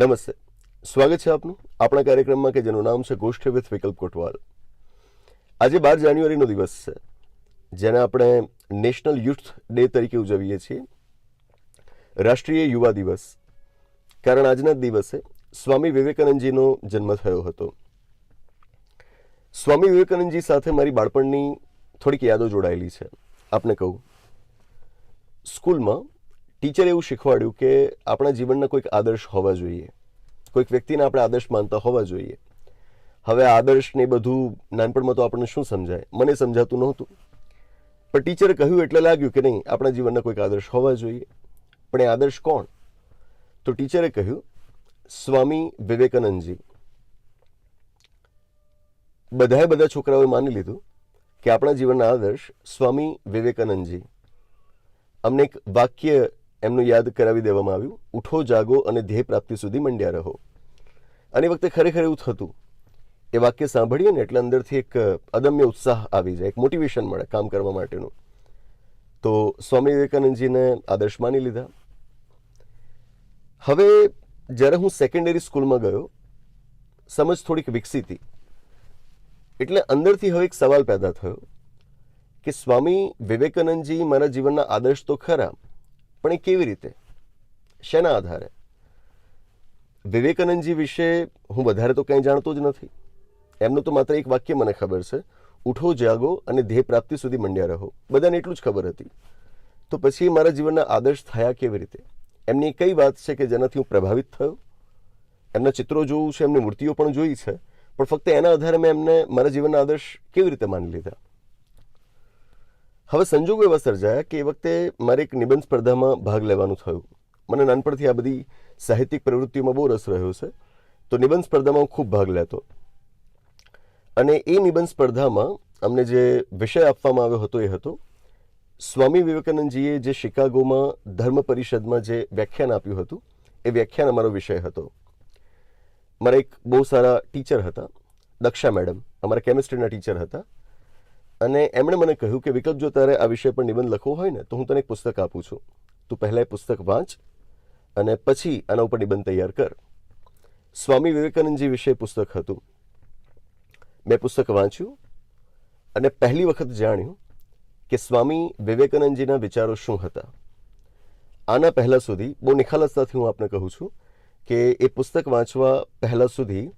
નમસ્તે. સ્વાગત છે આપનું આપણા કાર્યક્રમમાં કે જેનું નામ છે ગોષ્ઠી વિથ વિકલ્પ કોટવાલ. આજે બાર જાન્યુઆરીનો દિવસ છે. જેને આપણે નેશનલ યુથ ડે તરીકે ઉજવીએ છીએ. રાષ્ટ્રીય યુવા દિવસ. કારણ આજના દિવસે સ્વામી વિવેકાનંદજીનો જન્મ થયો હતો. સ્વામી વિવેકાનંદજી સાથે મારી બાળપણની થોડીક યાદો જોડાયેલી છે. આપને કહું. સ્કૂલમાં ટીચરે એવું શીખવાડ્યું કે આપણા જીવનના કોઈક આદર્શ હોવા જોઈએ. કોઈક વ્યક્તિને આપણે આદર્શ માનતા હોવા જોઈએ. હવે આદર્શ ને બધું નાનપણમાં તો આપણને શું સમજાય? મને સમજાતું નહોતું. પણ ટીચરે કહ્યું એટલે લાગ્યું કે નહીં, આપણા જીવનના કોઈક આદર્શ હોવા જોઈએ. પણ એ આદર્શ કોણ? તો ટીચરે કહ્યું, સ્વામી વિવેકાનંદજી. બધાએ બધા છોકરાઓએ માની લીધું કે આપણા જીવનના આદર્શ સ્વામી વિવેકાનંદજી. અમને એક વાક્ય એમનું યાદ કરાવી દેવામાં આવ્યું. ઉઠો, જાગો અને ધ્યેય પ્રાપ્તિ સુધી મંડ્યા રહો. અને વખતે ખરેખર એવું થતું. એ વાક્ય સાંભળીએ ને એટલે અંદરથી એક અદમ્ય ઉત્સાહ આવી જાય, એક મોટિવેશન મળે કામ કરવા માટેનું. તો સ્વામી વિવેકાનંદજીને આદર્શ માની લીધા. હવે જ્યારે હું સેકન્ડરી સ્કૂલમાં ગયો, સમજ થોડીક વિકસી હતી. એટલે અંદરથી હવે એક સવાલ પેદા થયો કે સ્વામી વિવેકાનંદજી મારા જીવનના આદર્શ તો ખરા પણ એ કેવી રીતે? શેના આધારે? વિવેકાનંદજી વિશે હું વધારે તો કંઈ જાણતો જ નથી. એમનું તો માત્ર એક વાક્ય મને ખબર છે, ઉઠો, જાગો અને ધ્યેય પ્રાપ્તિ સુધી મંડ્યા રહો. બધાને એટલું જ ખબર હતી. તો પછી મારા જીવનના આદર્શ થયા કેવી રીતે? એમની કઈ વાત છે કે જેનાથી હું પ્રભાવિત થયો? એમના ચિત્રો જોવું છે, એમની મૂર્તિઓ પણ જોઈ છે, પણ ફક્ત એના આધારે મેં એમને મારા જીવનના આદર્શ કેવી રીતે માની લીધા? હવે સંજોગો એવા સર્જાયા કે એ વખતે મારે એક નિબંધ સ્પર્ધામાં ભાગ લેવાનું થયું. મને નાનપણથી આ બધી સાહિત્યિક પ્રવૃત્તિઓમાં બહુ રસ રહ્યો છે. તો નિબંધ સ્પર્ધામાં હું ખૂબ ભાગ લેતો. અને એ નિબંધ સ્પર્ધામાં અમને જે વિષય આપવામાં આવ્યો હતો એ હતો, સ્વામી વિવેકાનંદજીએ જે શિકાગોમાં ધર્મ પરિષદમાં જે વ્યાખ્યાન આપ્યું હતું, એ વ્યાખ્યાન અમારો વિષય હતો. મારા એક બહુ સારા ટીચર હતા, દક્ષા મેડમ, અમારા કેમિસ્ટ્રીના ટીચર હતા. અને એમણે મને કહ્યું કે, વિકલ્પ જો તારે આ વિષય પર નિબંધ લખવો હોય ને, તો હું તને એક પુસ્તક આપું છું. તું પહેલાં એ પુસ્તક વાંચ અને પછી આના ઉપર નિબંધ તૈયાર કર. સ્વામી વિવેકાનંદજી વિશે પુસ્તક હતું. મેં પુસ્તક વાંચ્યું અને પહેલી વખત જાણ્યું કે સ્વામી વિવેકાનંદજીના વિચારો શું હતા. આના પહેલાં સુધી બહુ નિખાલસતાથી હું આપને કહું છું કે, એ પુસ્તક વાંચવા પહેલાં સુધી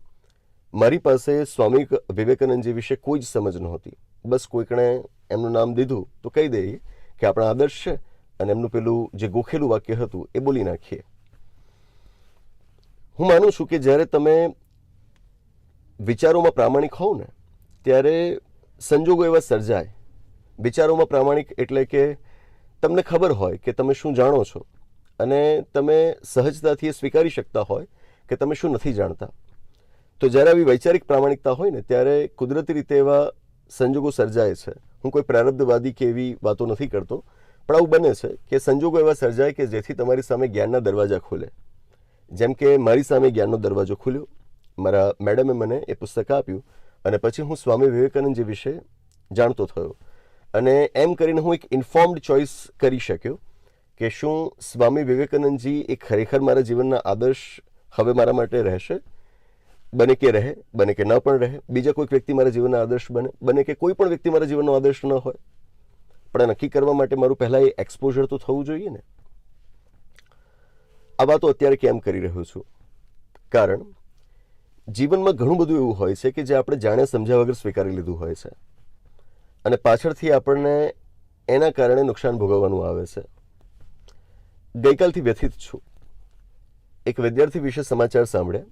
મારી પાસે સ્વામી વિવેકાનંદજી વિશે કોઈ જ સમજ નહોતી. બસ કોઈકણે એમનું નામ દીધું તો કહી દઈએ કે આપણા આદર્શ છે અને એમનું પેલું જે ગોખેલું વાક્ય હતું એ બોલી નાખીએ. હું માનું છું કે જ્યારે તમે વિચારોમાં પ્રામાણિક હોવ ને, ત્યારે સંજોગો એવા સર્જાય. વિચારોમાં પ્રામાણિક એટલે કે તમને ખબર હોય કે તમે શું જાણો છો અને તમે સહજતાથી એ સ્વીકારી શકતા હોય કે તમે શું નથી જાણતા. તો જ્યારે આવી વૈચારિક પ્રામાણિકતા હોય ને, ત્યારે કુદરતી રીતે એવા સંજોગો સર્જાય છે. હું કોઈ પ્રારબ્ધવાદી કે એવી વાતો નથી કરતો, પણ આવું બને છે કે સંજોગો એવા સર્જાય કે જેથી તમારી સામે જ્ઞાનના દરવાજા ખુલે. જેમ કે મારી સામે જ્ઞાનનો દરવાજો ખુલ્યો, મારા મેડમે મને એ પુસ્તક આપ્યું અને પછી હું સ્વામી વિવેકાનંદજી વિશે જાણતો થયો. અને એમ કરીને હું એક ઇન્ફોર્મ્ડ ચોઇસ કરી શક્યો કે શું સ્વામી વિવેકાનંદજી એ ખરેખર મારા જીવનના આદર્શ હવે મારા માટે રહેશે? બને કે રહે, બને કે ન પણ રહે, બીજા કોઈક વ્યક્તિ મારા જીવનના આદર્શ બને બને કે કોઈ પણ વ્યક્તિ મારા જીવનનો આદર્શ ન હોય. પણ નક્કી કરવા માટે મારું પહેલાં એ એક્સપોઝર તો થવું જોઈએ ને. આ વાતો અત્યારે કેમ કરી રહ્યો છું? કારણ, જીવનમાં ઘણું બધું એવું હોય છે કે જે આપણે જાણે સમજ્યા વગર સ્વીકારી લીધું હોય છે. અને પાછળથી આપણને એના કારણે નુકસાન ભોગવવાનું આવે છે. ગઈકાલથી વ્યથિત છું. એક વિદ્યાર્થી વિશે સમાચાર સાંભળ્યા.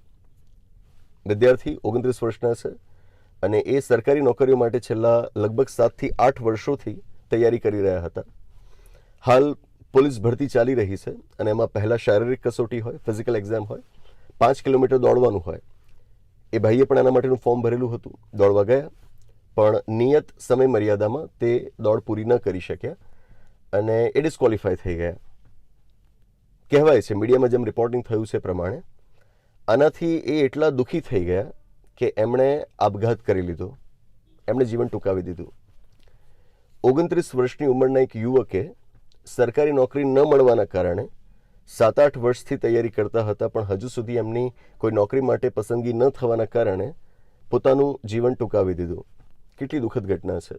વિદ્યાર્થી ઓગણત્રીસ વર્ષના છે અને એ સરકારી નોકરીઓ માટે છેલ્લા લગભગ સાતથી આઠ વર્ષોથી તૈયારી કરી રહ્યા હતા. હાલ પોલીસ ભરતી ચાલી રહી છે અને એમાં પહેલાં શારીરિક કસોટી હોય, ફિઝિકલ એક્ઝામ હોય, પાંચ કિલોમીટર દોડવાનું હોય. એ ભાઈએ પણ એના માટેનું ફોર્મ ભરેલું હતું, દોડવા ગયા. પણ નિયત સમય મર્યાદામાં તે દોડ પૂરી ન કરી શક્યા અને એ ડિસ્કોલિફાય થઈ ગયા. કહેવાય છે, મીડિયામાં જેમ રિપોર્ટિંગ થયું છે પ્રમાણે આનાથી એ એટલા દુઃખી થઈ ગયા કે એમણે આપઘાત કરી લીધો. એમણે જીવન ટૂંકાવી દીધું. ઓગણત્રીસ વર્ષની ઉંમરના એક યુવકે સરકારી નોકરી ન મળવાના કારણે સાત આઠ વર્ષથી તૈયારી કરતા હતા, પણ હજુ સુધી એમની કોઈ નોકરી માટે પસંદગી ન થવાના કારણે પોતાનું જીવન ટૂંકાવી દીધું. કેટલી દુઃખદ ઘટના છે.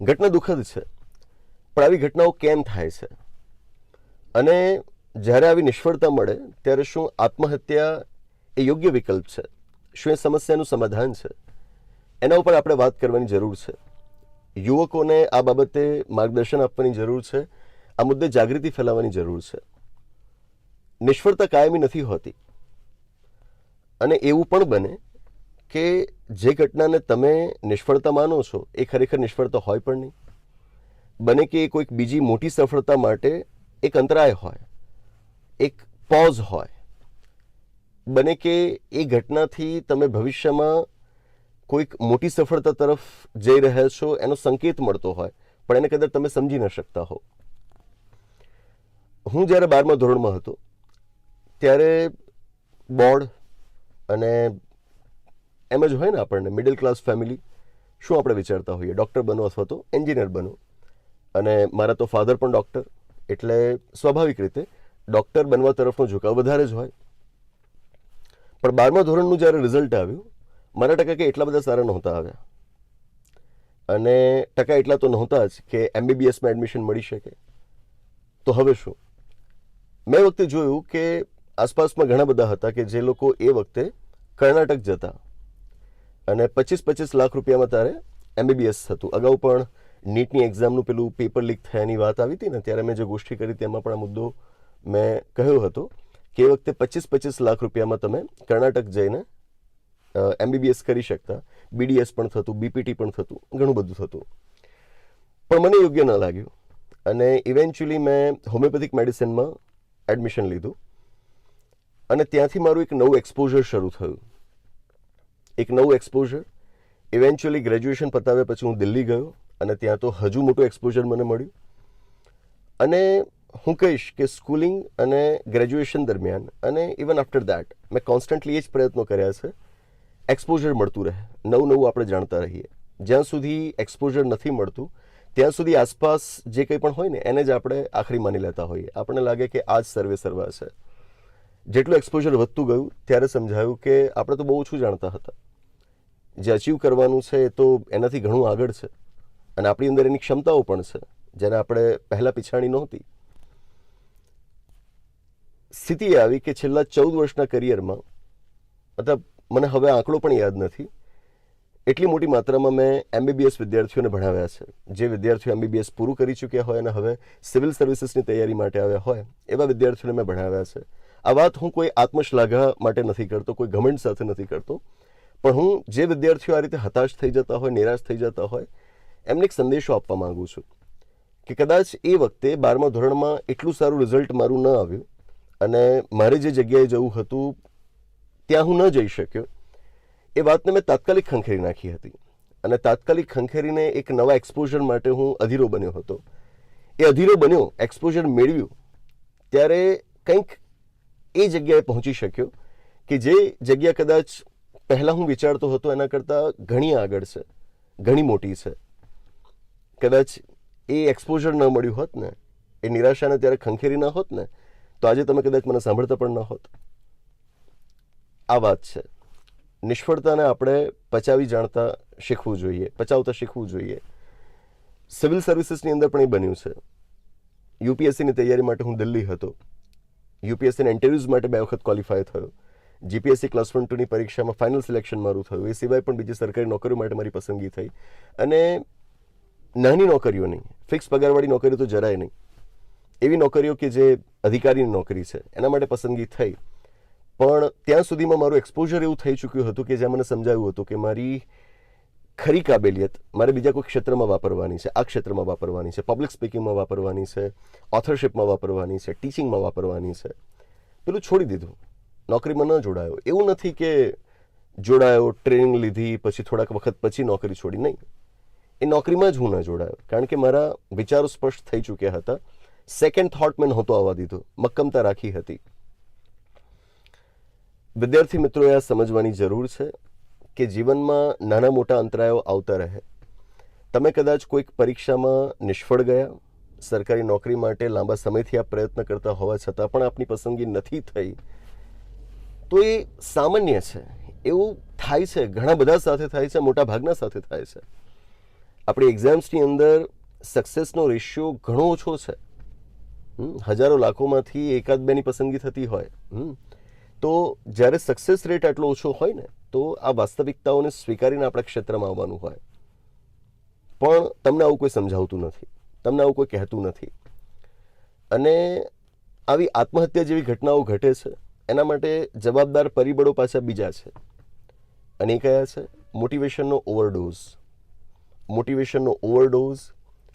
ઘટના દુઃખદ છે, પણ આવી ઘટનાઓ કેમ થાય છે? અને જ્યારે આવી નિષ્ફળતા મળે, ત્યારે શું આત્મહત્યા એ યોગ્ય વિકલ્પ છે? શું એ સમસ્યાનું સમાધાન છે? એના ઉપર આપણે વાત કરવાની જરૂર છે. યુવકોને આ બાબતે માર્ગદર્શન આપવાની જરૂર છે. આ મુદ્દે જાગૃતિ ફેલાવવાની જરૂર છે. નિષ્ફળતા કાયમી નથી હોતી. અને એવું પણ બને કે જે ઘટનાને તમે નિષ્ફળતા માનો છો, એ ખરેખર નિષ્ફળતા હોય પણ નહીં. બને કે એ કોઈક બીજી મોટી સફળતા માટે એક અંતરાય હોય. એક પોઝ હોય. બને કે એ ઘટનાથી તમે ભવિષ્યમાં કોઈક મોટી સફળતા તરફ જઈ રહ્યા છો, એનો સંકેત મળતો હોય, પણ એને કદાચ તમે સમજી ન શકતા હો. હું જ્યારે બારમા ધોરણમાં હતો, ત્યારે બોર્ડ અને એમ જ હોય ને આપણને મિડલ ક્લાસ ફેમિલી શું આપણે વિચારતા હોઈએ? ડૉક્ટર બનો અથવા તો એન્જિનિયર બનો. અને મારા તો ફાધર પણ ડૉક્ટર એટલે સ્વાભાવિક રીતે ડૉક્ટર બનવા તરફનો ઝુકાવ વધારે જ હોય. પણ બારમા ધોરણનું જ્યારે રિઝલ્ટ આવ્યું, મારા ટકા કે એટલા બધા સારા નહોતા આવ્યા. અને ટકા એટલા તો નહોતા જ કે એમબીબીએસમાં એડમિશન મળી શકે. તો હવે શું? મેં વખતે જોયું કે આસપાસમાં ઘણા બધા હતા કે જે લોકો એ વખતે કર્ણાટક જતા. અને પચીસ પચીસ લાખ રૂપિયામાં તારે એમબીબીએસ થતું અગાઉ પણ નીટની એક્ઝામનું પેલું પેપર લીક થયાની વાત આવી હતી ને, ત્યારે મેં જે ગોષ્ઠી કરી તેમાં પણ આ મુદ્દો મેં કહ્યું હતું કે એ વખતે પચીસ પચીસ લાખ રૂપિયામાં તમે કર્ણાટક જઈને એમબીબીએસ કરી શકતા. બીડીએસ પણ થતું બીપીટી પણ થતું, ઘણું બધું થતું. પણ મને યોગ્ય ન લાગ્યું. અને ઇવેન્ચ્યુઅલી મેં હોમિયોપેથિક મેડિસિનમાં એડમિશન લીધું. અને ત્યાંથી મારું એક નવું એક્સપોઝર શરૂ થયું. એક નવું એક્સપોઝર ઇવેન્ચ્યુઅલી ગ્રેજ્યુએશન પતાવ્યા પછી હું દિલ્હી ગયો અને ત્યાં તો હજુ મોટું એક્સપોઝર મને મળ્યું. અને હું કહીશ કે સ્કૂલિંગ અને ગ્રેજ્યુએશન દરમિયાન અને ઇવન આફ્ટર દેટ મેં કોન્સ્ટન્ટલી એ જ પ્રયત્નો કર્યા છે. એક્સપોઝર મળતું રહે. નવું નવું આપણે જાણતા રહીએ. જ્યાં સુધી એક્સપોઝર નથી મળતું, ત્યાં સુધી આસપાસ જે કંઈ પણ હોય ને, એને જ આપણે આખરી માની લેતા હોઈએ. આપણને લાગે કે આ જ સર્વે સર્વા છે. જેટલું એક્સપોઝર વધતું ગયું, ત્યારે સમજાયું કે આપણે તો બહુ ઓછું જાણતા હતા. જે અચીવ કરવાનું છે એ તો એનાથી ઘણું આગળ છે. અને આપણી અંદર એની ક્ષમતાઓ પણ છે. જેને આપણે પહેલાં પીછાણી નહોતી. સ્થિતિ આવી કે છેલ્લા ચૌદ વર્ષના કરિયરમાં મતલબ મને હવે આંકડો પણ યાદ નથી, એટલી મોટી માત્રામાં મેં એમબીબીએસ વિદ્યાર્થીઓને ભણાવ્યા છે. જે વિદ્યાર્થીઓ એમબીબીએસ પૂરું કરી ચૂક્યા હોય અને હવે સિવિલ સર્વિસીસની તૈયારી માટે આવ્યા હોય, એવા વિદ્યાર્થીઓને મેં ભણાવ્યા છે. આ વાત હું કોઈ આત્મશ્લાઘા માટે નથી કરતો, કોઈ ઘમંડ સાથે નથી કરતો, પણ હું જે વિદ્યાર્થીઓ આ રીતે હતાશ થઈ જતા હોય, નિરાશ થઈ જતા હોય, એમને એક સંદેશો આપવા માગું છું કે કદાચ એ વખતે બારમા ધોરણમાં એટલું સારું રિઝલ્ટ મારું ન આવ્યું અને મારે જે જગ્યાએ જવું હતું, ત્યાં હું ન જઈ શક્યો. એ વાતને મેં તાત્કાલિક ખંખેરી નાખી હતી. અને તાત્કાલિક ખંખેરીને એક નવા એક્સપોઝર માટે હું અધીરો બન્યો હતો. એ અધીરો બન્યો એક્સપોઝર મેળવ્યું, ત્યારે કંઈક એ જગ્યાએ પહોંચી શક્યો કે જે જગ્યા કદાચ પહેલાં હું વિચારતો હતો એના કરતાં ઘણી આગળ છે, ઘણી મોટી છે. કદાચ એ એક્સપોઝર ન મળ્યું હોત ને, એ નિરાશાને ત્યારે ખંખેરી ન હોત ને તો આજે તમે કદાચ મને સાંભળતા પણ ન હોત. આ વાત છે. નિષ્ફળતાને આપણે પચાવી જાણતા શીખવું જોઈએ, પચાવતા શીખવું જોઈએ. સિવિલ સર્વિસીસની અંદર પણ એ બન્યું છે. યુપીએસસીની તૈયારી માટે હું દિલ્હી હતો. યુપીએસસીના ઇન્ટરવ્યૂઝ માટે બે વખત ક્વોલિફાય થયો. જીપીએસસી ક્લાસ વન ટુની પરીક્ષામાં ફાઇનલ સિલેક્શન મારું થયું. એ સિવાય પણ બીજી સરકારી નોકરીઓ માટે મારી પસંદગી થઈ. અને નાની નોકરીઓ નહીં. ફિક્સ પગારવાળી નોકરીઓ તો જરાય નહીં. એવી નોકરીઓ કે જે અધિકારીની નોકરી છે, એના માટે પસંદગી થઈ. પણ ત્યાં સુધીમાં મારું એક્સપોઝર એવું થઈ ચૂક્યું હતું કે જ્યાં મને સમજાવ્યું હતું કે મારી ખરી કાબેલિયત મારે બીજા કોઈ ક્ષેત્રમાં વાપરવાની છે, આ ક્ષેત્રમાં વાપરવાની છે પબ્લિક સ્પીકિંગમાં વાપરવાની છે ઓથરશિપમાં વાપરવાની છે ટીચિંગમાં વાપરવાની છે. પેલું છોડી દીધું. નોકરીમાં ન જોડાયો. એવું નથી કે જોડાયો ટ્રેનિંગ લીધી, પછી થોડાક વખત પછી નોકરી છોડી. નહીં. એ નોકરીમાં જ હું ન જોડાયો. કારણ કે મારા વિચારો સ્પષ્ટ થઈ ચૂક્યા હતા. સેકન્ડ થોટ મેં નહોતો આવવા દીધો. મક્કમતા રાખી હતી. વિદ્યાર્થી મિત્રોએ આ સમજવાની જરૂર છે કે જીવનમાં નાના મોટા અંતરાયો આવતા રહે. તમે કદાચ કોઈક પરીક્ષામાં નિષ્ફળ ગયા, સરકારી નોકરી માટે લાંબા સમયથી આપ પ્રયત્ન કરતા હોવા છતાં પણ આપની પસંદગી નથી થઈ, તો એ સામાન્ય છે. એવું થાય છે, ઘણા બધા સાથે થાય છે, મોટા ભાગના સાથે થાય છે. આપણી એક્ઝામ્સની અંદર સક્સેસનો રેશિયો ઘણો ઓછો છે. હજારો લાખોમાંથી એકાદ બેની પસંદગી થતી હોય. તો જ્યારે સક્સેસ રેટ આટલો ઓછો હોય ને, તો આ વાસ્તવિકતાઓને સ્વીકારીને આપણા ક્ષેત્રમાં આવવાનું હોય. પણ તમને આવું કોઈ સમજાવતું નથી, તમને આવું કોઈ કહેતું નથી. અને આવી આત્મહત્યા જેવી ઘટનાઓ ઘટે છે, એના માટે જવાબદાર પરિબળો પાછા બીજા છે. અને એ કયા છે? મોટિવેશનનો ઓવરડોઝ મોટિવેશનનો ઓવરડોઝ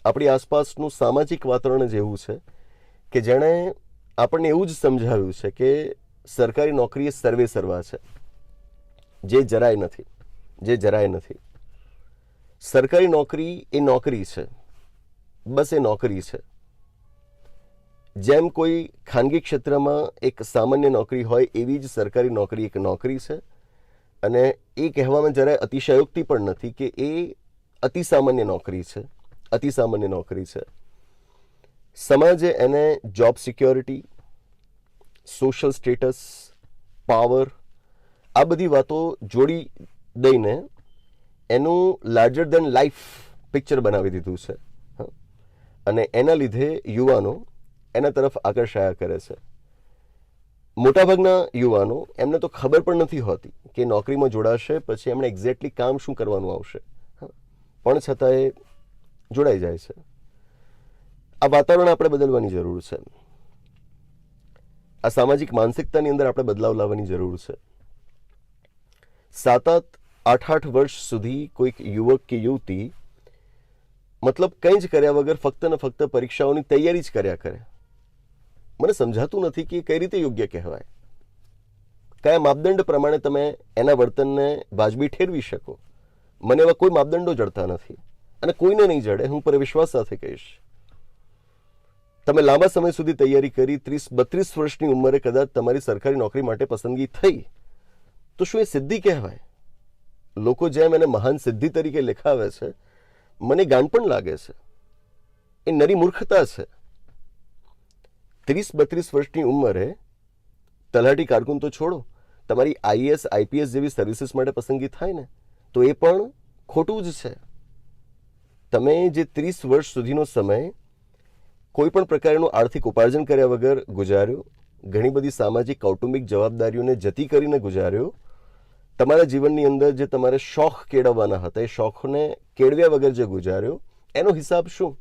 આપણી આસપાસનું સામાજિક વાતાવરણ જેવું છે કે જેણે આપણને એવું જ સમજાવ્યું છે કે સરકારી નોકરી એ સર્વે સર્વા છે. જે જરાય નથી, જે જરાય નથી. સરકારી નોકરી એ નોકરી છે, બસ એ નોકરી છે. જેમ કોઈ ખાનગી ક્ષેત્રમાં એક સામાન્ય નોકરી હોય, એવી જ સરકારી નોકરી એક નોકરી છે. અને એ કહેવામાં જરાય અતિશયોક્તિ પણ નથી કે એ અતિ સામાન્ય નોકરી છે અતિ સામાન્ય નોકરી છે. સમાજે એને job security social status power આ બધી વાતો જોડી દઈને એનું લાર્જર દેન લાઈફ પિક્ચર બનાવી દીધું છે. અને એના લીધે યુવાનો એના તરફ આકર્ષાયા કરે છે મોટાભાગના યુવાનો, એમને તો ખબર પણ નથી હોતી કે નોકરીમાં જોડાશે, પછી એમણે એક્ઝેક્ટલી કામ શું કરવાનું આવશે. પણ છતાંય જોડાઈ જાય છે આ વાતાવરણ આપણે બદલવાની જરૂર છે. આ સામાજિક માનસિકતાની અંદર આપણે બદલાવ લાવવાની જરૂર છે. સાત આઠ આઠ વર્ષ સુધી કોઈક યુવક કે યુવતી મતલબ કંઈ જ કર્યા વગર ફક્ત ને ફક્ત પરીક્ષાઓની તૈયારી જ કર્યા કરે. મને સમજાતું નથી કે કઈ રીતે યોગ્ય કહેવાય. કયા માપદંડ પ્રમાણે તમે એના વર્તનને વાજબી ઠેરવી શકો? મને એવા કોઈ માપદંડો જડતા નથી. અને કોઈને નહીં જડે, હું પર વિશ્વાસ સાથે કહીશ. તમે લાંબા સમય સુધી તૈયારી કરી, ત્રીસ, બત્રીસ વર્ષની ઉંમરે કદાચ તમારી સરકારી નોકરી માટે પસંદગી થઈ. તો શું એ સિદ્ધિ કહેવાય? લોકો જેમ એને મહાન સિદ્ધિ તરીકે લેખાવે છે, મને ગાન પણ લાગે છે. એ નરી મૂર્ખતા છે. ત્રીસ, બત્રીસ વર્ષની ઉંમરે તલાટી કારકુન તો છોડો, તમારી આઈએસ આઈપીએસ જેવી સર્વિસીસ માટે પસંદગી થાય ને, તો એ પણ ખોટું જ છે. તમે જે ત્રીસ વર્ષ સુધીનો સમય કોઈ પણ પ્રકારનું આર્થિક ઉપાર્જન કર્યા વગર ગુજાર્યો ઘણી બધી સામાજિક, કૌટુંબિક જવાબદારીઓને જતી કરીને ગુજાર્યો, તમારા જીવનની અંદર જે તમારે શોખ કેળવવાના હતા, એ શોખને કેળવ્યા વગર જે ગુજાર્યો, એનો હિસાબ શું?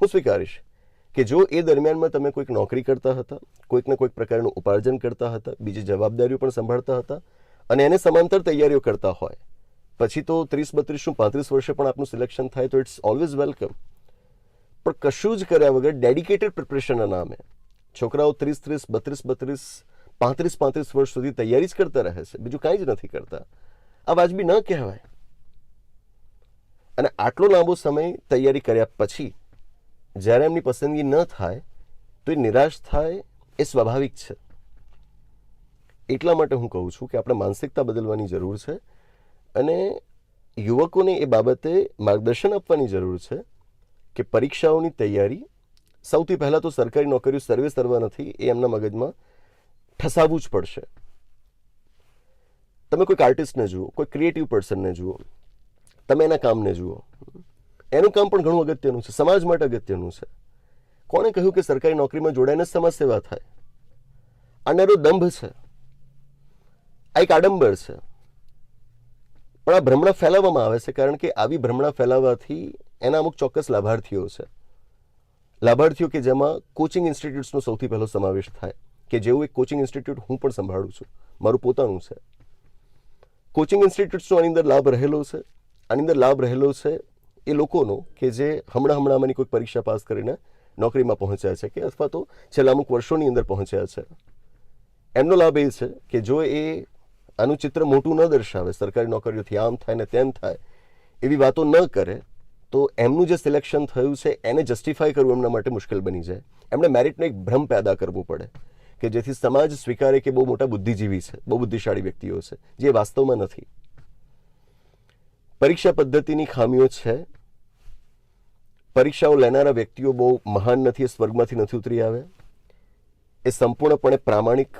હું સ્વીકારીશ કે જો એ દરમિયાનમાં તમે કોઈક નોકરી કરતા હતા, કોઈકને કોઈક પ્રકારનું ઉપાર્જન કરતા હતા, બીજી જવાબદારીઓ પણ સંભાળતા હતા અને એને સમાંતર તૈયારીઓ કરતા હોય, પછી તો ત્રીસ, બત્રીસ શું, પાંત્રીસ વર્ષે પણ આપનું સિલેક્શન થાય તો ઇટ્સ ઓલવેઝ વેલકમ પણ કશું જ કર્યા વગર ડેડિકેટેડ પ્રિપરેશનના નામે છોકરાઓ ત્રીસ ત્રીસ, બત્રીસ બત્રીસ, પાંત્રીસ પાંત્રીસ વર્ષ સુધી તૈયારી જ કરતા રહે છે. બીજું કાંઈ જ નથી કરતા. આ વાજબી ન કહેવાય. અને આટલો લાંબો સમય તૈયારી કર્યા પછી જ્યારે એમની પસંદગી ન થાય, તો એ નિરાશ થાય, એ સ્વાભાવિક છે. એટલા માટે હું કહું છું કે આપણે માનસિકતા બદલવાની જરૂર છે અને યુવકોને એ બાબતે માર્ગદર્શન આપવાની જરૂર છે. કે પરીક્ષાઓની તૈયારી સૌથી પહેલાં તો સરકારી નોકરીઓ સર્વે સર્વા નથી, એ એમના મગજમાં ઠસાવવું જ પડશે. તમે કોઈક આર્ટિસ્ટને જુઓ, કોઈ ક્રિએટિવ પર્સનને જુઓ, તમે એના કામને જુઓ. એનું કામ પણ ઘણું અગત્યનું છે, સમાજ માટે અગત્યનું છે. કોણે કહ્યું કે સરકારી નોકરીમાં જોડાઈને સમાજ સેવા થાય? આ નરો દંભ છે. આ એક આડંબર છે. પણ આ ભ્રમણા ફેલાવવામાં આવે છે કારણ કે આવી ભ્રમણા ફેલાવવાથી એના અમુક ચોક્કસ લાભાર્થીઓ છે. લાભાર્થીઓ કે જેમાં કોચિંગ ઇન્સ્ટિટ્યૂટ્સનો સૌથી પહેલો સમાવેશ થાય કે જેવું એક કોચિંગ ઇન્સ્ટિટ્યૂટ હું પણ સંભાળું છું. મારું પોતાનું છે. કોચિંગ ઇન્સ્ટિટ્યૂટ્સનો આની અંદર લાભ રહેલો છે. આની અંદર લાભ રહેલો છે એ લોકોનો કે જે હમણાં હમણાંમાંની કોઈ પરીક્ષા પાસ કરીને નોકરીમાં પહોંચ્યા છે કે અથવા તો છેલ્લા અમુક વર્ષોની અંદર પહોંચ્યા છે. એમનો લાભ એ છે કે જો એ આનું ચિત્ર મોટું ન દર્શાવે, સરકારી નોકરીઓથી આમ થાય ને તેમ થાય, એવી વાતો ન કરે તો એમનું જે સિલેક્શન થયું છે, એને જસ્ટિફાય કરવું એમના માટે મુશ્કેલ બની જાય. એમણે મેરિટનો એક ભ્રમ પેદા કરવું પડે કે જેથી સમાજ સ્વીકારે કે બહુ મોટા બુદ્ધિજીવી છે, બહુ બુદ્ધિશાળી વ્યક્તિઓ છે, જે વાસ્તવમાં નથી. પરીક્ષા પદ્ધતિની ખામીઓ છે. પરીક્ષાઓ લેનારા વ્યક્તિઓ બહુ મહાન નથી, એ સ્વર્ગમાંથી નથી ઉતરી આવે એ સંપૂર્ણપણે પ્રામાણિક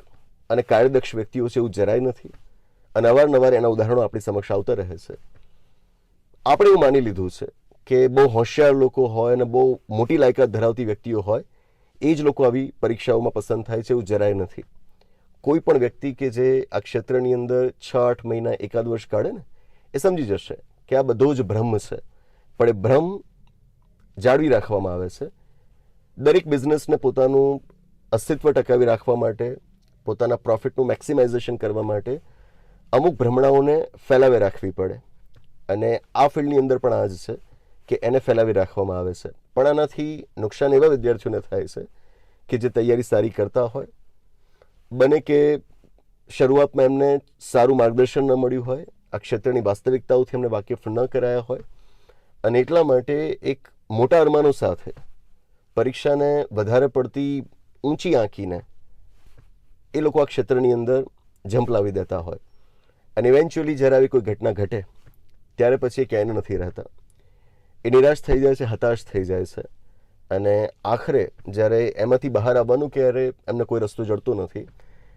અને કાર્યદક્ષ વ્યક્તિઓ છે, એવું જરાય નથી. અને અવારનવાર એના ઉદાહરણો આપણી સમક્ષ આવતા રહે છે. આપણે એવું માની લીધું છે કે બહુ હોશિયાર લોકો હોય અને બહુ મોટી લાયકાત ધરાવતી વ્યક્તિઓ હોય, એ જ લોકો આવી પરીક્ષાઓમાં પસંદ થાય છે એવું જરાય નથી. કોઈ પણ વ્યક્તિ કે જે આ ક્ષેત્રની અંદર છ આઠ મહિના એકાદ વર્ષ કાઢે ને, એ સમજી જશે કે આ બધો જ ભ્રમ છે. પણ એ ભ્રમ જાળવી રાખવામાં આવે છે. દરેક બિઝનેસને પોતાનું અસ્તિત્વ ટકાવી રાખવા માટે, પોતાના પ્રોફિટનું મેક્સિમાઇઝેશન કરવા માટે અમુક ભ્રમણાઓને ફેલાવે રાખવી પડે. અને આ ફિલ્ડની અંદર પણ આ જ છે. કે એને ફેલાવી રાખવામાં આવે છે. પણ આનાથી નુકસાન એવા વિદ્યાર્થીઓને થાય છે કે જે તૈયારી સારી કરતા હોય, બને કે શરૂઆતમાં એમને સારું માર્ગદર્શન ન મળ્યું હોય, આ ક્ષેત્રની વાસ્તવિકતાઓથી એમને વાકેફ ન કરાયા હોય, અને એટલા માટે એક મોટા અરમાનો સાથે પરીક્ષાને વધારે પડતી ઊંચી આંકીને એ લોકો આ ક્ષેત્રની અંદર જંપ લાવી દેતા હોય. અને ઇવેન્ચ્યુઅલી જ્યારે આવી કોઈ ઘટના ઘટે, ત્યારે પછી એ ક્યાંય નથી રહેતા. એ નિરાશ થઈ જાય છે, હતાશ થઈ જાય છે. અને આખરે જ્યારે એમાંથી બહાર આવવાનું ક્યારે એમને કોઈ રસ્તો જડતો નથી,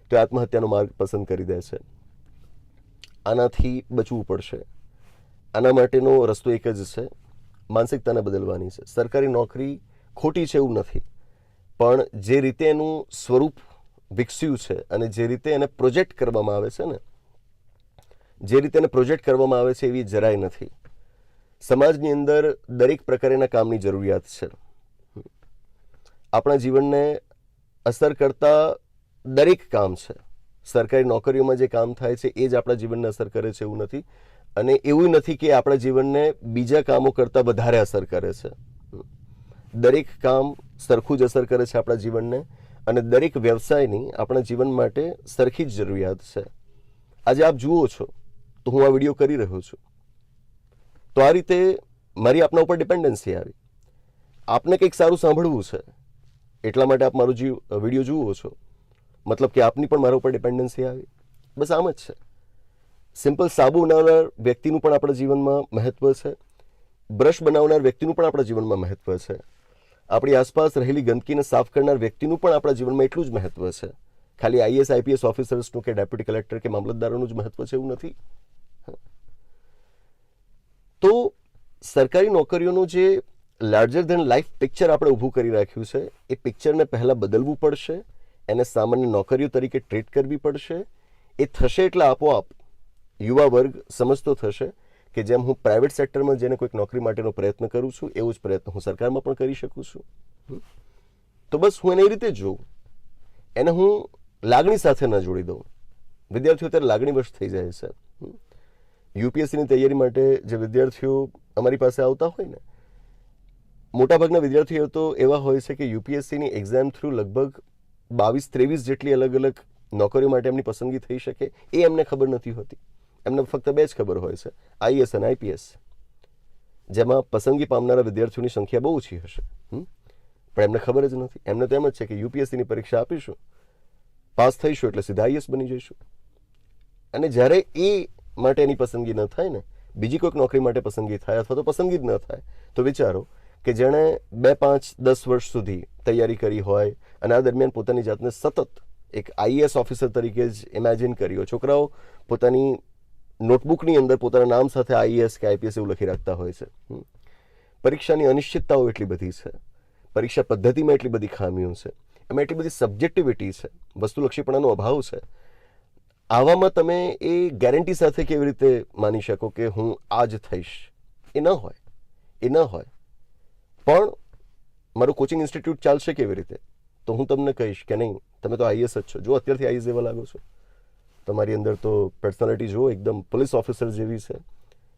તો આત્મહત્યાનો માર્ગ પસંદ કરી દે છે. આનાથી બચવું પડશે. આના માટેનો રસ્તો એક જ છે, માનસિકતાને બદલવાની છે. સરકારી નોકરી ખોટી છે એવું નથી, પણ જે રીતે એનું સ્વરૂપ વિકસ્યું છે અને જે રીતે એને પ્રોજેક્ટ કરવામાં આવે છે ને, જે રીતે એને પ્રોજેક્ટ કરવામાં આવે છે એવી જરાય નથી. સમાજની અંદર દરેક પ્રકારના કામની જરૂરિયાત છે. આપણા જીવનને અસર કરતા દરેક કામ છે. સરકારી નોકરીઓમાં જે કામ થાય છે, એ જ આપણા જીવનને અસર કરે છે એવું નથી. અને એવું નથી કે આપણા જીવનને બીજા કામો કરતાં વધારે અસર કરે છે. દરેક કામ સરખું જ અસર કરે છે આપણા જીવનને અને દરેક વ્યવસાયની આપણા જીવન માટે સરખી જ જરૂરિયાત છે. આજે આપ જુઓ છો, તો હું આ વીડિયો કરી રહ્યો છું. તો આ રીતે મારી આપના ઉપર ડિપેન્ડન્સી આવી. આપને કંઈક સારું સાંભળવું છે, એટલા માટે આપ મારો જીવ વીડિયો જુઓ છો. મતલબ કે આપની પણ મારા ઉપર ડિપેન્ડન્સી આવી. બસ આમ જ છે. સિમ્પલ સાબુ બનાવનાર વ્યક્તિનું પણ આપણા જીવનમાં મહત્વ છે. બ્રશ બનાવનાર વ્યક્તિનું પણ આપણા જીવનમાં મહત્વ છે. આપણી આસપાસ રહેલી ગંદકીને સાફ કરનાર વ્યક્તિનું પણ આપણા જીવનમાં એટલું જ મહત્વ છે. ખાલી આઈએસ આઈપીએસ ઓફિસર્સનું કે ડેપ્યુટી કલેક્ટર કે મામલતદારોનું જ મહત્વ છે એવું નથી. તો સરકારી નોકરીઓનું જે લાર્જર ધેન લાઈફ પિક્ચર આપણે ઊભું કરી રાખ્યું છે, એ પિક્ચરને પહેલાં બદલવું પડશે, એને સામાન્ય નોકરીઓ તરીકે ટ્રીટ કરવી પડશે. એ થશે એટલે આપોઆપ યુવા વર્ગ સમજતો થશે કે જેમ હું પ્રાઇવેટ સેક્ટરમાં જેને કોઈક નોકરી માટેનો પ્રયત્ન કરું છું, એવો જ પ્રયત્ન હું સરકારમાં પણ કરી શકું છું. તો બસ હું એને એ રીતે જોઉં. એને હું લાગણી સાથે ન જોડી દઉં. વિદ્યાર્થીઓ અત્યારે લાગણીવશ થઈ જાય છે. યુપીએસસીની તૈયારી માટે જે વિદ્યાર્થીઓ અમારી પાસે આવતા હોય ને, મોટાભાગના વિદ્યાર્થીઓ તો એવા હોય છે કે યુપીએસસીની એક્ઝામ થ્રુ લગભગ બાવીસ ત્રેવીસ જેટલી અલગ અલગ નોકરીઓ માટે એમની પસંદગી થઈ શકે એ એમને ખબર નથી હોતી. એમને ફક્ત બે જ ખબર હોય છે, આઈએસ અને આઈપીએસ. જેમાં પસંદગી પામનારા વિદ્યાર્થીઓની સંખ્યા બહુ ઓછી હશે? પણ એમને ખબર જ નથી. એમને તો એમ જ છે કે યુપીએસસીની પરીક્ષા આપીશું, પાસ થઈશું એટલે સીધા આઈએસ બની જઈશું. અને જ્યારે એ માટે એની પસંદગી ન થાય ને, બીજી કોઈક નોકરી માટે પસંદગી થાય અથવા તો પસંદગી જ ન થાય, તો વિચારો કે જેણે બે, પાંચ, દસ વર્ષ સુધી તૈયારી કરી હોય અને આ દરમિયાન પોતાની જાતને સતત એક આઈએએસ ઓફિસર તરીકે જ ઇમેજિન કર્યો. છોકરાઓ પોતાની નોટબુકની અંદર પોતાના નામ સાથે આઈએએસ કે આઈપીએસ એવું લખી રાખતા હોય છે. પરીક્ષાની અનિશ્ચિતતાઓ એટલી બધી છે. પરીક્ષા પદ્ધતિમાં એટલી બધી ખામીઓ છે. એમાં એટલી બધી સબ્જેક્ટિવિટી છે. વસ્તુલક્ષીપણાનો અભાવ છે. આવામાં તમે એ ગેરંટી સાથે કેવી રીતે માની શકો કે હું આ જ થઈશ? એ ન હોય. એ ન હોય. પણ મારું કોચિંગ ઇન્સ્ટિટ્યૂટ ચાલશે કેવી રીતે? તો હું તમને કહીશ કે નહીં, તમે તો આઈએસ જ છો. જો અત્યારથી આઈએસ જેવા લાગો છો, તમારી અંદર તો પર્સનાલિટી જુઓ, એકદમ પોલીસ ઓફિસર જેવી છે.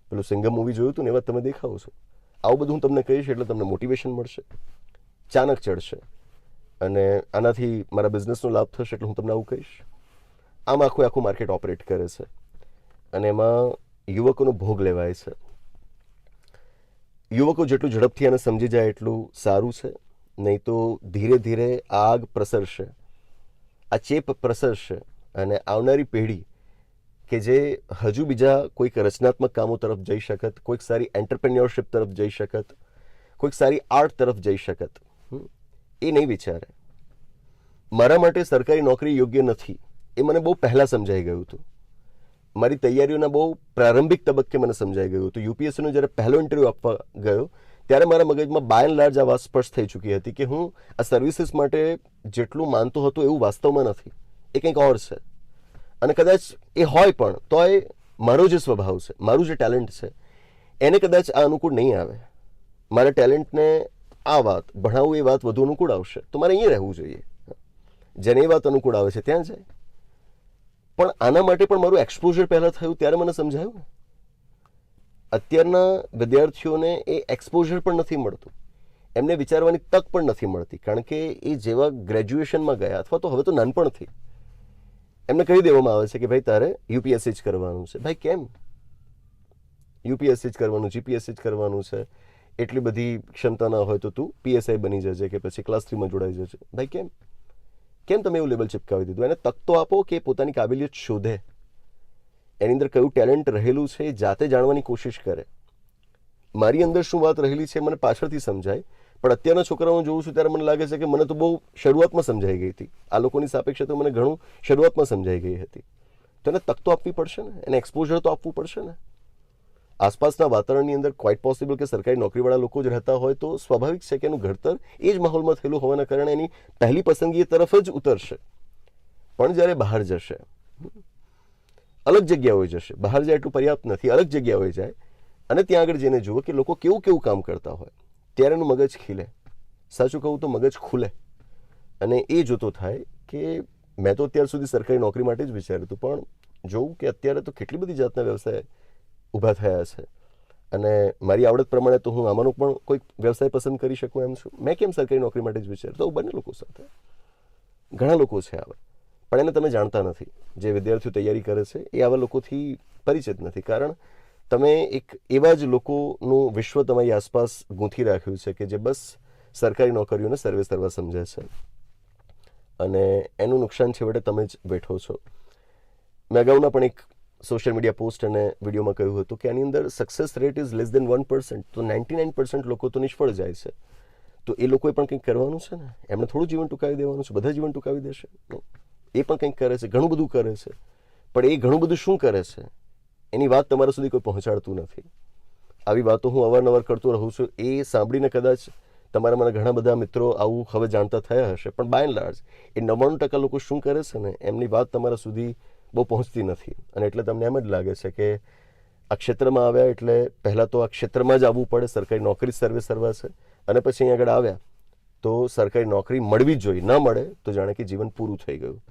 પેલું સિંગમ મૂવી જોયું હતું ને એવા તમે દેખાવો છો. આવું બધું હું તમને કહીશ એટલે તમને મોટિવેશન મળશે ચાનક ચડશે. અને આનાથી મારા બિઝનેસનો લાભ થશે એટલે હું તમને આવું કહીશ. આમ આખું આખું માર્કેટ ઓપરેટ કરે છે. અને એમાં યુવકોનો ભોગ લેવાય છે. યુવકો જેટલું ઝડપથી આને સમજી જાય એટલું સારું છે. નહીં તો ધીરે ધીરે આગ પ્રસરશે. આ ચેપ પ્રસરશે અને આવનારી પેઢી કે જે હજુ બીજા કોઈક રચનાત્મક કામો તરફ જઈ શકત, કોઈક સારી એન્ટરપ્રેન્યોરશિપ તરફ જઈ શકત, કોઈક સારી આર્ટ તરફ જઈ શકત. એ નહીં વિચારે. મારા માટે સરકારી નોકરી યોગ્ય નથી. એ મને બહુ પહેલાં સમજાઈ ગયું હતું. મારી તૈયારીઓના બહુ પ્રારંભિક તબક્કે મને સમજાઈ ગયું હતું. યુપીએસસીનો જ્યારે પહેલો ઇન્ટરવ્યૂ આપવા ગયો, ત્યારે મારા મગજમાં બાય એન્ડ લાર્જ આ વાત સ્પષ્ટ થઈ ચૂકી હતી કે હું આ સર્વિસીસ માટે જેટલું માનતો હતો એવું વાસ્તવમાં નથી. એ કંઈક ઓર છે. અને કદાચ એ હોય પણ તોય મારો જે સ્વભાવ છે, મારું જે ટેલેન્ટ છે, એને કદાચ આ અનુકૂળ નહીં આવે. મારા ટેલેન્ટને આ વાત ભણાવવું એ વાત વધુ અનુકૂળ આવશે. તો મારે અહીંયા રહેવું જોઈએ. જેને એ વાત અનુકૂળ આવે છે, ત્યાં જાય. પણ આના માટે પણ મારું એક્સપોઝર પહેલાં થયું, ત્યારે મને સમજાયું અત્યારના વિદ્યાર્થીઓને એ એક્સપોઝર પણ નથી મળતું. એમને વિચારવાની તક પણ નથી મળતી, કારણ કે એ જેવા ગ્રેજ્યુએશનમાં ગયા, અથવા તો હવે તો નાનપણથી એમને કહી દેવામાં આવે છે કે, ભાઈ, તારે યુપીએસસી જ કરવાનું છે. ભાઈ, કેમ? યુપીએસસી જ કરવાનું જીપીએસસી જ કરવાનું છે. એટલી બધી ક્ષમતા ના હોય તો તું પીએસઆઈ બની જજે કે પછી ક્લાસ થ્રીમાં જોડાઈ જજે. ભાઈ, કેમ? કેમ તમે એવું લેબલ ચિપકાવી દીધું? એને તક તો આપો કે પોતાની કાબિલિયત શોધે. એની અંદર કયું ટેલેન્ટ રહેલું છે જાતે જાણવાની કોશિશ કરે. મારી અંદર શું વાત રહેલી છે મને પાછળથી સમજાય. પણ અત્યારના છોકરાઓ જોઉં છું ત્યારે મને લાગે છે કે મને તો બહુ શરૂઆતમાં સમજાઈ ગઈ હતી. આ લોકોની સાપેક્ષે તો મને ઘણું શરૂઆતમાં સમજાઈ ગઈ હતી. તો એને તક તો આપવી પડશે ને? એને એક્સપોઝર તો આપવું પડશે ને? આસપાસના વાતાવરણની અંદર ક્વાઇટ પોસિબલ કે સરકારી નોકરીવાળા લોકો જ રહેતા હોય તો સ્વાભાવિક છે કે એનું ઘડતર એ જ માહોલમાં થયેલું હોવાના કારણે એની પહેલી પસંદગી તરફ જ ઉતરશે. પણ જ્યારે બહાર જશે, અલગ જગ્યાઓએ જશે, બહાર જાય એટલું પર્યાપ્ત નથી, અલગ જગ્યાઓએ જાય, અને ત્યાં આગળ જઈને જુઓ કે લોકો કેવું કેવું કામ કરતા હોય, ત્યારે એનું મગજ ખીલે. સાચું કહું તો મગજ ખુલે. અને એ જોતો થાય કે મેં તો અત્યાર સુધી સરકારી નોકરી માટે જ વિચાર્યું હતું, પણ જોઉં કે અત્યારે તો કેટલી બધી જાતના વ્યવસાય ઊભા થયા છે અને મારી આવડત પ્રમાણે તો હું આમાંનો પણ કોઈક વ્યવસાય પસંદ કરી શકું એમ છું. મેં કેમ સરકારી નોકરી માટે જ વિચાર્યું? તો બંને લોકો સાથે. ઘણા લોકો છે આવા. પણ એને તમે જાણતા નથી. જે વિદ્યાર્થીઓ તૈયારી કરે છે, એ આવા લોકોથી પરિચિત નથી. કારણ તમે એક એવા જ લોકોનું વિશ્વ તમારી આસપાસ ગૂંથી રાખ્યું છે કે જે બસ સરકારી નોકરીઓને સર્વે સર્વા સમજે છે. અને એનું નુકસાન છેવટે તમે જ બેઠો છો. મેં અગાઉના પણ એક સોશિયલ મીડિયા પોસ્ટ અને વિડીયોમાં કહ્યું હતું કે આની અંદર success rate is less than one percent તો નાઇન્ટી નાઇન પર્સન્ટ લોકો તો નિષ્ફળ જાય છે. તો એ લોકોએ પણ કંઈક કરવાનું છે ને? એમણે થોડું જીવન ટૂંકાવી દેવાનું છે? બધા જીવન ટૂંકાવી દેશે? એ પણ કંઈક કરે છે, ઘણું બધું કરે છે. પણ એ ઘણું બધું શું કરે છે? એની વાત તમારા સુધી કોઈ પહોંચાડતું નથી. આવી વાતો હું અવારનવાર કરતો રહું છું. એ સાંભળીને કદાચ તમારા મને ઘણા બધા મિત્રો આવું હવે જાણતા થયા હશે. પણ બાય એન્ડ લાર્જ એ નવ્વાણું ટકા લોકો શું કરે છે ને? એમની વાત તમારા સુધી બહુ પહોંચતી નથી. અને એટલે તમને એમ જ લાગે છે કે આ ક્ષેત્રમાં આવ્યા એટલે પહેલાં તો આ ક્ષેત્રમાં જ આવવું પડે, સરકારી નોકરી સર્વે સર્વા છે. અને પછી અહીં આગળ આવ્યા તો સરકારી નોકરી મળવી જ જોઈએ. ન મળે તો જાણે કે જીવન પૂરું થઈ ગયું.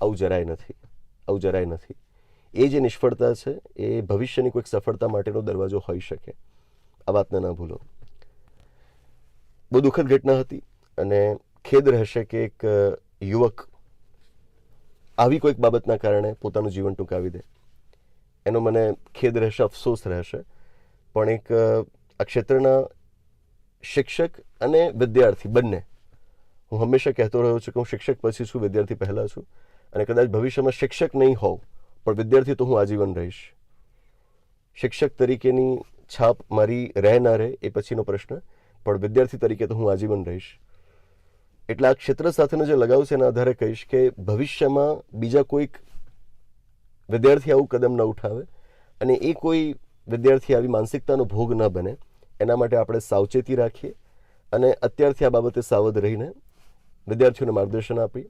આવું જરાય નથી. આવું જરાય નથી. એ જે નિષ્ફળતા છે, એ ભવિષ્યની કોઈક સફળતા માટેનો દરવાજો હોઈ શકે. આ વાતને ના ભૂલો. બહુ દુઃખદ ઘટના હતી અને ખેદ રહેશે કે એક યુવક આવી કોઈક બાબતના કારણે પોતાનું જીવન ટૂંકાવી દે. એનો મને ખેદ રહેશે, અફસોસ રહેશે. પણ એક આ ક્ષેત્રના શિક્ષક અને વિદ્યાર્થી બંને, હું હંમેશા કહેતો રહ્યો છું કે હું શિક્ષક પછી છું, વિદ્યાર્થી પહેલાં છું. અને કદાચ ભવિષ્યમાં શિક્ષક નહીં હોઉં, પણ વિદ્યાર્થી તો હું આજીવન રહીશ. શિક્ષક તરીકેની છાપ મારી રહે, ના રહે, એ પછીનો પ્રશ્ન. પણ વિદ્યાર્થી તરીકે તો હું આજીવન રહીશ. એટલે આ ક્ષેત્ર સાથેનો જે લગાવ છે એના આધારે કહીશ કે ભવિષ્યમાં બીજા કોઈક વિદ્યાર્થી આવું કદમ ન ઉઠાવે અને એ કોઈ વિદ્યાર્થી આવી માનસિકતાનો ભોગ ન બને. એના માટે આપણે સાવચેતી રાખીએ અને અત્યારથી આ બાબતે સાવધ રહીને વિદ્યાર્થીઓને માર્ગદર્શન આપીએ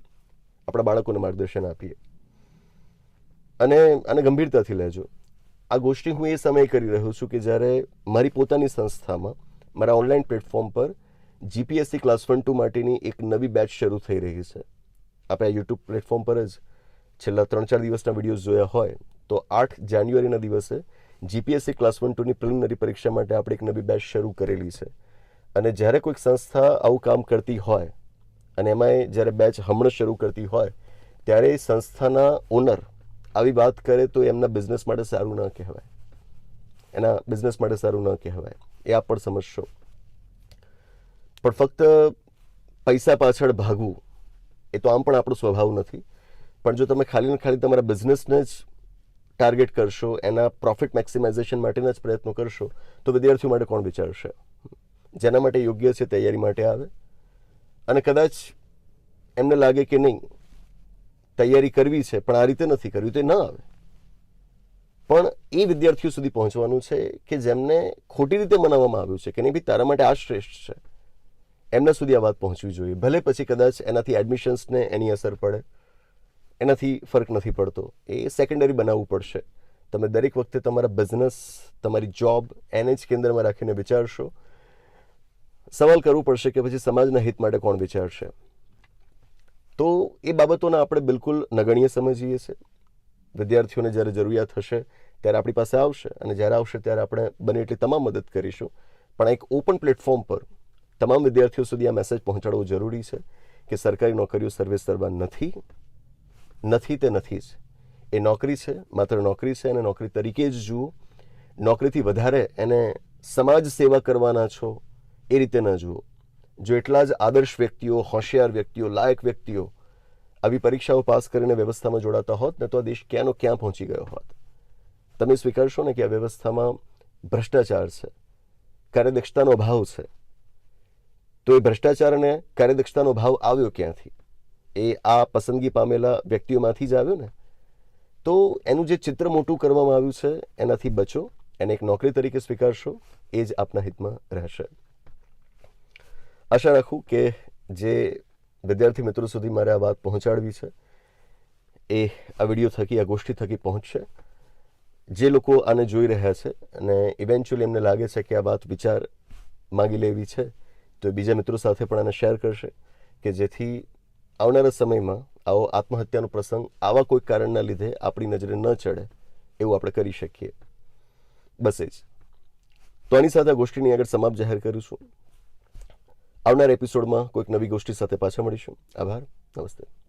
આપણા બાળકોને માર્ગદર્શન આપીએ. અને આને ગંભીરતાથી લેજો. આ ગોષ્ઠી હું એ સમયે કરી રહ્યો છું કે જ્યારે મારી પોતાની સંસ્થામાં, મારા ઓનલાઈન પ્લેટફોર્મ પર જીપીએસસી ક્લાસ વન ટુ માટેની એક નવી બેચ શરૂ થઈ રહી છે. આપણે યુટ્યુબ પ્લેટફોર્મ પર જ છેલ્લા ત્રણ ચાર દિવસના વિડીયોઝ જોયા હોય, તો આઠ જાન્યુઆરીના દિવસે જીપીએસસી ક્લાસ વન ટુની પ્રિલિમિનરી પરીક્ષા માટે આપણે એક નવી બેચ શરૂ કરેલી છે. અને જ્યારે કોઈક સંસ્થા આવું કામ કરતી હોય, અને એમાંય જ્યારે બેચ હમણાં શરૂ કરતી હોય, ત્યારે સંસ્થાના ઓનર આવી વાત કરે તો એમના બિઝનેસ માટે સારું ન કહેવાય. એના બિઝનેસ માટે સારું ન કહેવાય. એ આપ પણ સમજશો. પણ ફક્ત પૈસા પાછળ ભાગવું, એ તો આમ પણ આપણો સ્વભાવ નથી. પણ જો તમે ખાલી ને ખાલી તમારા બિઝનેસને જ ટાર્ગેટ કરશો, એના પ્રોફિટ મેક્સિમાઇઝેશન માટેના જ પ્રયત્નો કરશો, તો વિદ્યાર્થીઓ માટે કોણ વિચારશે? જેના માટે યોગ્ય છે તૈયારી માટે આવે. અને કદાચ એમને લાગે કે નહીં, તૈયારી કરવી છે, પણ આ રીતે નથી કરવી તો એ ન આવે. પણ એ વિદ્યાર્થીઓ સુધી પહોંચવાનું છે કે જેમને ખોટી રીતે મનાવવામાં આવ્યું છે કે નહીં, ભાઈ તારા માટે આ શ્રેષ્ઠ છે. એમના સુધી આ વાત પહોંચવી જોઈએ. ભલે પછી કદાચ એનાથી એડમિશન્સને એની અસર પડે, એનાથી ફરક નથી પડતો. એ સેકન્ડરી બનાવવું પડશે. તમે દરેક વખતે તમારા બિઝનેસ તમારી જોબ એને જ કેન્દ્રમાં રાખીને વિચારશો. સવાલ કરવું પડશે કે પછી સમાજના હિત માટે કોણ વિચારશે? તો એ બાબતોને આપણે બિલકુલ નગણ્ય સમજીએ છીએ. વિદ્યાર્થીઓને જ્યારે જરૂરિયાત હશે, ત્યારે આપણી પાસે આવશે. અને જ્યારે આવશે ત્યારે આપણે બને એટલી તમામ મદદ કરીશું. પણ એક ઓપન પ્લેટફોર્મ પર તમામ વિદ્યાર્થીઓ સુધી આ મેસેજ પહોંચાડવો જરૂરી છે કે સરકારી નોકરીઓ સર્વે સર્વા નથી નથી તે નથી જ. એ નોકરી છે, માત્ર નોકરી છે અને નોકરી તરીકે જ જુઓ. નોકરીથી વધારે એને સમાજ સેવા કરવાના છો, એ રીતે ન જુઓ. જો એટલા જ આદર્શ વ્યક્તિઓ, હોશિયાર વ્યક્તિઓ, લાયક વ્યક્તિઓ આવી પરીક્ષાઓ પાસ કરીને વ્યવસ્થામાં જોડાતા હોત, ને તો આ દેશ ક્યાંનો ક્યાં પહોંચી ગયો હોત? તમે સ્વીકારશો ને કે આ વ્યવસ્થામાં ભ્રષ્ટાચાર છે, કાર્યદક્ષતાનો અભાવ છે? તો એ ભ્રષ્ટાચાર અને કાર્યદક્ષતાનો ભાવ આવ્યો ક્યાંથી? એ આ પસંદગી પામેલા વ્યક્તિઓમાંથી જ આવ્યો ને? તો એનું જે ચિત્ર મોટું કરવામાં આવ્યું છે, એનાથી બચો, એને એક નોકરી તરીકે સ્વીકારશો, એ જ આપના હિતમાં રહેશે. આશા રાખું કે જે વિદ્યાર્થી મિત્રો સુધી મારે આ વાત પહોંચાડવી છે, એ આ વીડિયો થકી, આ ગોષ્ઠી થકી પહોંચશે. જે લોકો આને જોઈ રહ્યા છે અને ઇવેન્ચ્યુઅલી એમને લાગે છે કે આ વાત વિચાર માગી લેવી છે તો એ બીજા મિત્રો સાથે પણ આને શેર કરશે કે જેથી આવનારા સમયમાં આવો આત્મહત્યાનો પ્રસંગ આવા કોઈ કારણના લીધે આપણી નજરે ન ચડે એવું આપણે કરી શકીએ. બસ એ જ. તો આની સાથે આ ગોષ્ઠીની આગળ સમાપ્ત જાહેર કરું છું. આવનાર એપિસોડમાં કોઈક નવી ગોષ્ઠી સાથે પાછા મળીશું. આભાર. નમસ્તે.